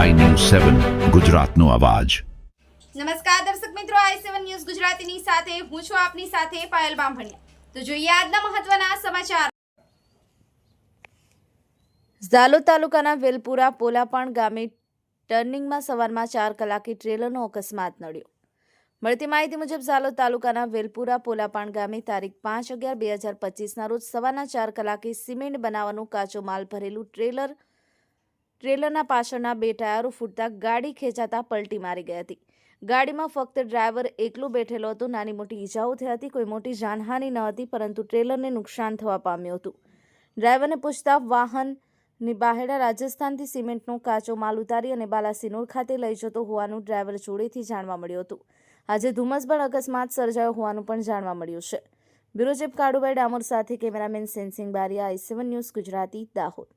સેવન ગુજરાતનો અવાજ. નમસ્કાર દર્શક મિત્રો આઈ સેવન ન્યૂઝ ગુજરાતીની સાથે હું છું આપની સાથે પાયલ બામભણિયા. તો જોઈએ આજના મહત્વના સમાચાર. ઝાલોદ તાલુકાના વેલપુરા પોલાપણ ગામે ટર્નિંગમાં સવારમાં ચાર કલાકે ટ્રેલરનો અકસ્માત નડ્યો. મળતી માહિતી મુજબ ઝાલોદ તાલુકાના વેલપુરા પોલાપાણ ગામે તારીખ પાંચ અગિયાર બે હજાર પચીસના રોજ સવારના ચાર કલાકે સિમેન્ટ બનાવવાનું કાચો માલ ભરેલું ટ્રેલર ટ્રેલરના પાછળના બે ટાયરો ફૂટતા ગાડી ખેંચાતા પલટી મારી ગઈ હતી. ગાડીમાં ફક્ત ડ્રાઈવર એકલું બેઠેલો હતો. નાની મોટી ઈજાઓ થઈ હતી. કોઈ મોટી જાનહાનિ ન હતી, પરંતુ ટ્રેલરને નુકસાન થવા પામ્યું હતું. ડ્રાઈવરને પૂછતા વાહનની બાહેડા રાજસ્થાનથી સિમેન્ટનો કાચો માલ ઉતારી અને બાલાસિનોર ખાતે લઈ જતો હોવાનું ડ્રાઈવર જોડેથી જાણવા મળ્યું હતું. આજે ધુમ્મસભર અકસ્માત સર્જાયો હોવાનું પણ જાણવા મળ્યું છે. બ્યુરોજેપ કાળુભાઈ ડામોર સાથે cameraman Sensinh Bariya, I seven news Gujarati, Dahod.